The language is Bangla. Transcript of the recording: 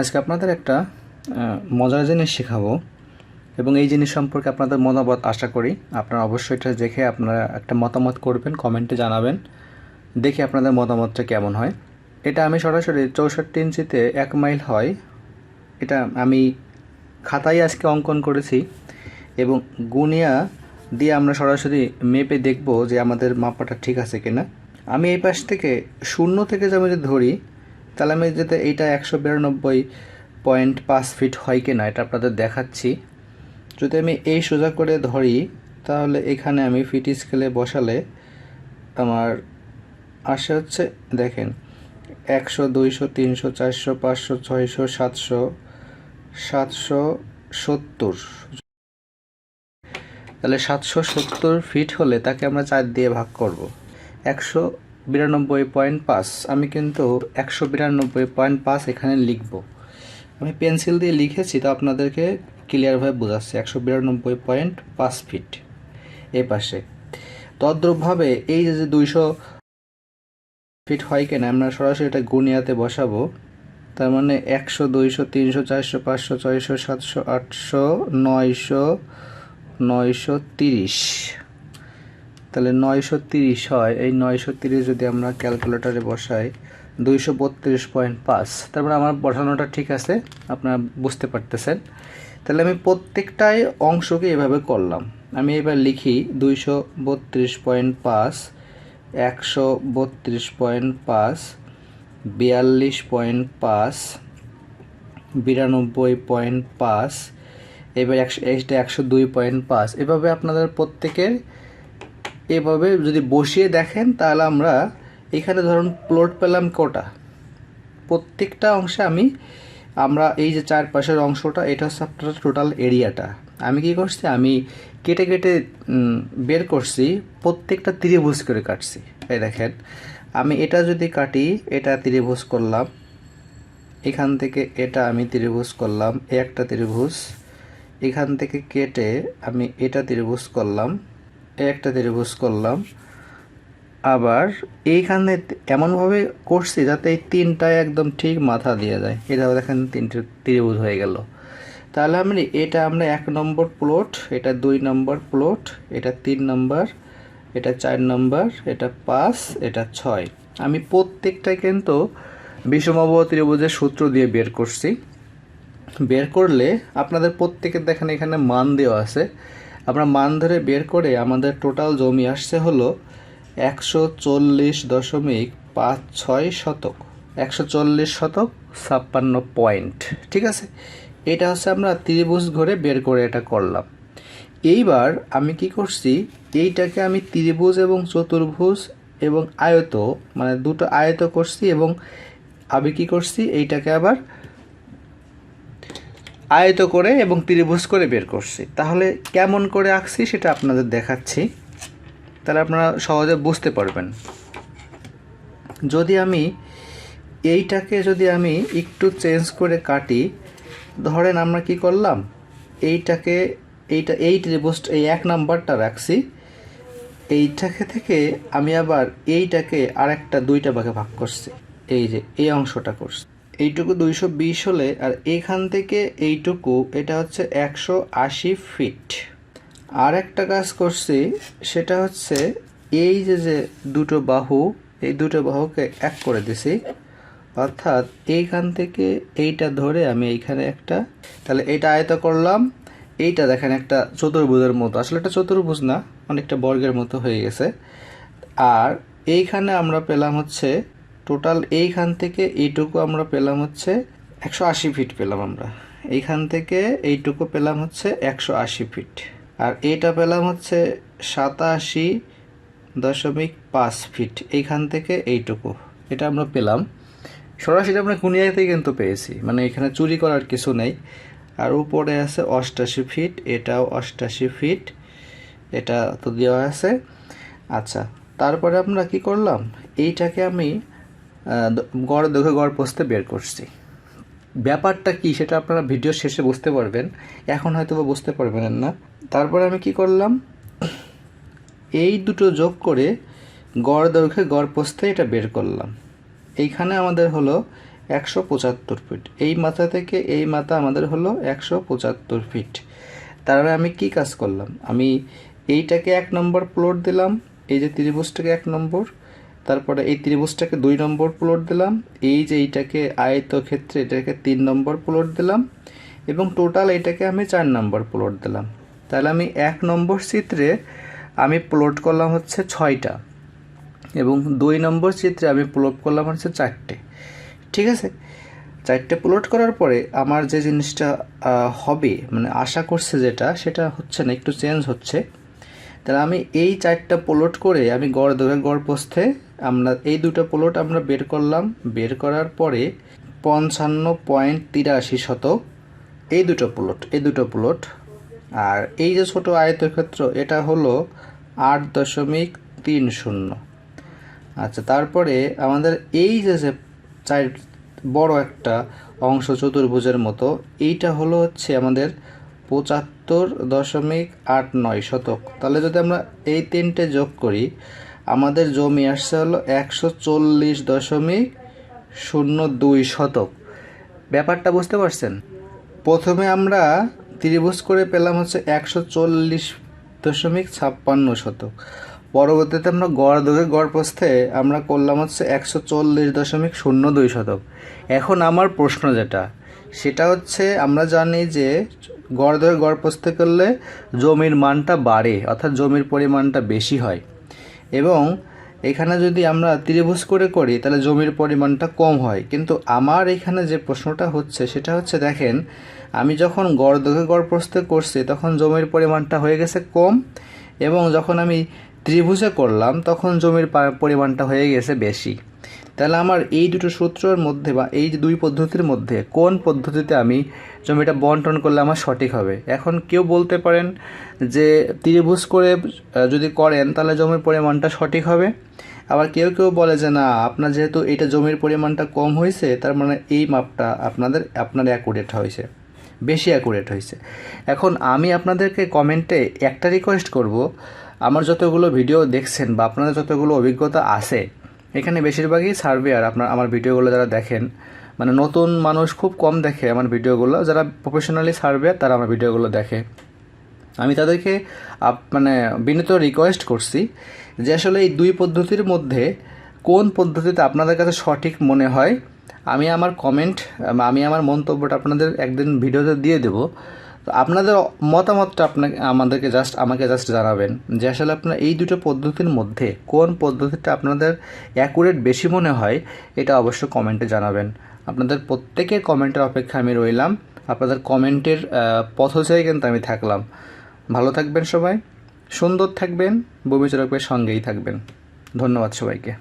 আজকে আপনাদের একটা মজার জিনিস শেখাবো এবং এই জিনিস সম্পর্কে আপনাদের মতামত আশা করি। আপনারা অবশ্যই এটা দেখে আপনারা একটা মতামত করবেন, কমেন্টে জানাবেন, দেখে আপনাদের মতামতটা কেমন হয়। এটা আমি সরাসরি চৌষট্টি ইঞ্চিতে এক মাইল হয়। এটা আমি খাতায় আজকে অঙ্কন করেছি এবং গুনিয়া দিয়ে আমরা সরাসরি মেপে দেখব যে আমাদের মাপাটা ঠিক আছে কিনা। আমি এই পাশ থেকে শূন্য থেকে যদি আমি যদি ধরি তাহলে আমি যাতে এইটা একশো বিরানব্বই পয়েন্ট পাঁচ ফিট হয় কি না এটা আপনাদের দেখাচ্ছি। যদি আমি এই সোজা করে ধরি, তাহলে এখানে আমি ফিট স্কেলে বসালে আমার আসে হচ্ছে, দেখেন, একশো, দুইশো, তিনশো, চারশো, পাঁচশো, ছয়শো, সাতশো সাতশো সত্তর। তাহলে সাতশো সত্তর ফিট হলে তাকে আমরা চার দিয়ে ভাগ করব। একশো বিরানব্বই পয়েন্ট পাঁচ। আমি কিন্তু একশো বিরানব্বই পয়েন্ট পাঁচ এখানে লিখব। আমি পেন্সিল দিয়ে লিখেছি, তো আপনাদেরকে ক্লিয়ারভাবে বোঝাচ্ছি। একশো বিরানব্বই পয়েন্ট পাঁচ ফিট এ পাশে। তদ্রূপভাবে এই যে দুইশো ফিট হয় কেন, আমরা সরাসরি এটা গুনিয়াতে বসাবো। তার মানে একশো, দুইশো, তিনশো, চারশো, পাঁচশো, ছয়শো, সাতশো, আটশো, নয়শো নয়শো তিরিশ। তাহলে নয়শো তিরিশ হয়। এই নয়শো তিরিশ যদি আমরা ক্যালকুলেটরে বসাই, দুইশো বত্রিশ পয়েন্ট পাঁচ। তারপরে আমার বসানোটা ঠিক আছে, আপনারা বুঝতে পারতেছেন। তাহলে আমি প্রত্যেকটাই অংশকে এভাবে করলাম। আমি এবার লিখি দুইশো বত্রিশ পয়েন্ট পাঁচ, একশো বত্রিশ পয়েন্ট পাঁচ, বিয়াল্লিশ পয়েন্ট পাঁচ, বিরানব্বই পয়েন্ট পাঁচ, এবার একশো একশো দুই পয়েন্ট পাঁচ। এভাবে আপনাদের প্রত্যেকের এভাবে যদি বসিয়ে দেখেন, তাহলে আমরা এখানে ধরুন প্লট পেলাম কটা? প্রত্যেকটা অংশে আমি, আমরা এই যে চারপাশের অংশটা, এটা হচ্ছে আপনার টোটাল এরিয়াটা আমি কি করছি? আমি কেটে কেটে বের করছি, প্রত্যেকটা ত্রিভুজ করে কাটছি। এই দেখেন, আমি এটা যদি কাটি, এটা ত্রিভুজ করলাম। এখান থেকে এটা আমি ত্রিভুজ করলাম একটা ত্রিভুজ। এখান থেকে কেটে আমি এটা ত্রিভুজ করলাম। একটা ত্রিভুজ করলাম। আবার এইখানে এমনভাবে করছি যাতে এই তিনটায় একদম ঠিক মাথা দিয়ে যায়। এটা দেখেন তিনটে ত্রিভুজ হয়ে গেল। তাহলে আমরা, এটা আমরা এক নম্বর প্লট এটা দুই নম্বর প্লট এটা তিন নম্বর, এটা চার নম্বর, এটা পাঁচ, এটা ছয়। আমি প্রত্যেকটা কিন্তু বিষমব ত্রিভুজের সূত্র দিয়ে বের করছি। বের করলে আপনাদের প্রত্যেকের দেখেন এখানে মান দেওয়া আছে। আমরা মান ধরে বের করে আমাদের টোটাল জমি আসছে হলো একশো চল্লিশ দশমিক পাঁচ ছয় শতক, একশো চল্লিশ শতক ছাপ্পান্ন পয়েন্ট, ঠিক আছে? এটা হচ্ছে আমরা ত্রিভুজ ঘরে বের করে এটা করলাম। এইবার আমি কি করছি, এইটাকে আমি ত্রিভুজ এবং চতুর্ভুজ এবং আয়ত মানে দুটো আয়ত করছি এবং আমি কি করছি, এইটাকে আবার আয়ত করে এবং ত্রিভুজ করে বের করছি। তাহলে কেমন করে আঁকছি সেটা আপনাদের দেখাচ্ছি। তাহলে আপনারা সহজে বুঝতে পারবেন। যদি আমি এইটাকে যদি আমি একটু চেঞ্জ করে কাটি, ধরেন আমরা কি করলাম? এইটাকে, এইটা, এই ত্রিভুজ এই এক নাম্বারটা রাখছি। এইটাকে থেকে আমি আবার এইটাকে আরেকটা দুইটা ভাগে ভাগ করছি। এই যে, এই অংশটা করছি। এইটুকু দুইশো বিশ হলে আর এখান থেকে এইটুকু, এটা হচ্ছে একশো আশি ফিট। আর একটা কাজ করছি, সেটা হচ্ছে এই যে যে দুটো বাহু, এই দুটো বাহুকে এক করে দিছি, অর্থাৎ এইখান থেকে এইটা ধরে আমি এইখানে একটা, তাহলে এইটা আয়ত করলাম, এইটা দেখেন একটা চতুর্ভুজের মতো। আসলে একটা চতুর্ভুজ না, অনেকটা বর্গের মতো হয়ে গেছে। আর এইখানে আমরা পেলাম হচ্ছে টোটাল এইখান থেকে এইটুকু আমরা পেলাম হচ্ছে একশো আশি ফিট পেলাম আমরা। এইখান থেকে এইটুকু পেলাম হচ্ছে একশো আশি ফিট আর এইটা পেলাম হচ্ছে সাতাশি দশমিক পাঁচ ফিট এইখান থেকে এইটুকু। এটা আমরা পেলাম। সরাসরি আমরা কুনিয়াতেই কিন্তু পেয়েছি। মানে এখানে চুরি করার কিছু নেই। আর উপরে আছে অষ্টাশি ফিট এটাও অষ্টাশি ফিট এটা তো দেওয়া আছে। আচ্ছা তারপরে আমরা কি করলাম? এইটাকে আমি গড় দেখে গড় পোস্তে বের করছি। ব্যাপারটা কি সেটা আপনারা ভিডিও শেষে বুঝতে পারবেন। এখন হয়তো বা বুঝতে পারবেন না। তারপরে আমি কি করলাম? এই দুটো যোগ করে গড়, দৈর্ঘ্যে, গড় পোস্তে এটা বের করলাম। এইখানে আমাদের হলো একশো পঁচাত্তর ফিট এই মাথা থেকে এই মাথা আমাদের হলো একশো পঁচাত্তর ফিট তারপরে আমি কি কাজ করলাম? আমি এইটাকে এক নম্বর প্লট দিলাম। এই যে ত্রিভুজটাকে এক নম্বর। তারপরে এই ত্রিভুজটাকে দুই নম্বর প্লট দিলাম। এই যে এইটাকে আয়ত ক্ষেত্রে এটাকে তিন নম্বর প্লট দিলাম এবং টোটাল এটাকে আমি চার নম্বর প্লট দিলাম। তাহলে আমি এক নম্বর চিত্রে আমি প্লট করলাম হচ্ছে ছয়টা এবং দুই নম্বর চিত্রে আমি প্লট করলাম হচ্ছে চারটে। ঠিক আছে? চারটে প্লট করার পরে আমার যে জিনিসটা হবে মানে আশা করছে যেটা, সেটা হচ্ছে না, একটু চেঞ্জ হচ্ছে। তাহলে আমি এই চারটা প্লট করে আমি গড় দৈর্ঘ্য গড় প্রস্থে আমরা, এই দুটো প্লট আমরা বের করলাম। বের করার পরে পঞ্চান্ন পয়েন্ট তিরাশি শতক, এই দুটো প্লট এই দুটো প্লট আর এই যে ছোট আয়তক্ষেত্র, এটা হলো আট দশমিক তিন শূন্য। আচ্ছা তারপরে আমাদের এই যে যে চার, বড় একটা অংশ চতুর্ভুজের মতো, এইটা হলো হচ্ছে আমাদের পঁচাত্তর দশমিক আট নয় শতক। তাহলে যদি আমরা এই তিনটে যোগ করি, আমাদের জমি আসছে হলো একশো চল্লিশ দশমিক শূন্য দুই শতক। ব্যাপারটা বুঝতে পারছেন? প্রথমে আমরা ত্রিভুজ করে পেলাম হচ্ছে একশো চল্লিশ দশমিক ছাপ্পান্ন শতক। পরবর্তীতে আমরা গড় দৈর্ঘ্য গড় প্রস্থে আমরা করলাম হচ্ছে একশো চল্লিশ দশমিক শূন্য দুই শতক। এখন আমার প্রশ্ন যেটা সেটা হচ্ছে আমরা জানি যে গড় দৈর্ঘ্য গড় প্রস্থে করলে জমির মানটা বাড়ে, অর্থাৎ জমির পরিমাণটা বেশি হয়। এবং এখানে যদি আমরা ত্রিভুজ করে করি, তাহলে জমির পরিমাণটা কম হয়। কিন্তু আমার এখানে যে প্রশ্নটা হচ্ছে, সেটা হচ্ছে দেখেন, আমি যখন গড় দৈর্ঘ্য গড় প্রস্থে করছি, তখন জমির পরিমাণটা হয়ে গেছে কম, এবং যখন আমি ত্রিভুজে করলাম, তখন জমির পরিমাণটা হয়ে গেছে বেশি। তাহলে আমার এই দুটো সূত্রের মধ্যে বা এই যে দুই পদ্ধতির মধ্যে কোন পদ্ধতিতে আমি জমিটা বন্টন করলে আমার সঠিক হবে? এখন কেউ বলতে পারেন যে ত্রিভুজ করে যদি করেন তাহলে জমির পরিমাণটা সঠিক হবে। আবার কেউ কেউ বলে যে না, আপনার যেহেতু এটা জমির পরিমাণটা কম হয়েছে, তার মানে এই মাপটা আপনাদের, আপনার অ্যাকুরেট হয়েছে, বেশি অ্যাকুরেট হয়েছে। এখন আমি আপনাদেরকে কমেন্টে একটা রিকোয়েস্ট করব। আমার যতগুলো ভিডিও দেখছেন বা আপনাদের যতগুলো অভিজ্ঞতা আছে এখানে বেশিরভাগই সার্ভেয়ার, আপনার আমার ভিডিওগুলো যারা দেখেন মানে নতুন মানুষ খুব কম দেখে আমার ভিডিওগুলো, যারা প্রফেশনালি সার্ভেয়ার তারা আমার ভিডিওগুলো দেখে। আমি তাদেরকে আপ- মানে বিনীত রিকোয়েস্ট করছি যে আসলে এই দুই পদ্ধতির মধ্যে কোন পদ্ধতিতে আপনাদের কাছে সঠিক মনে হয়, আমি আমার কমেন্ট আমি আমার মন্তব্যটা আপনাদের একদিন ভিডিওতে দিয়ে দেব। তো আপনাদের মতামতটা আপনাকে, আমাদেরকে জাস্ট আমাকে জাস্ট জানাবেন যে আসলে আপনার এই দুটো পদ্ধতির মধ্যে কোন পদ্ধতিটা আপনাদের অ্যাকুরেট বেশি মনে হয়, এটা অবশ্যই কমেন্টে জানাবেন। আপনাদের প্রত্যেকের কমেন্টের অপেক্ষা আমি রইলাম। আপনাদের কমেন্টের পথচাই কিন্তু আমি থাকলাম। ভালো থাকবেন সবাই, সুন্দর থাকবেন, ভূমিচরকের সঙ্গেই থাকবেন। ধন্যবাদ সবাইকে।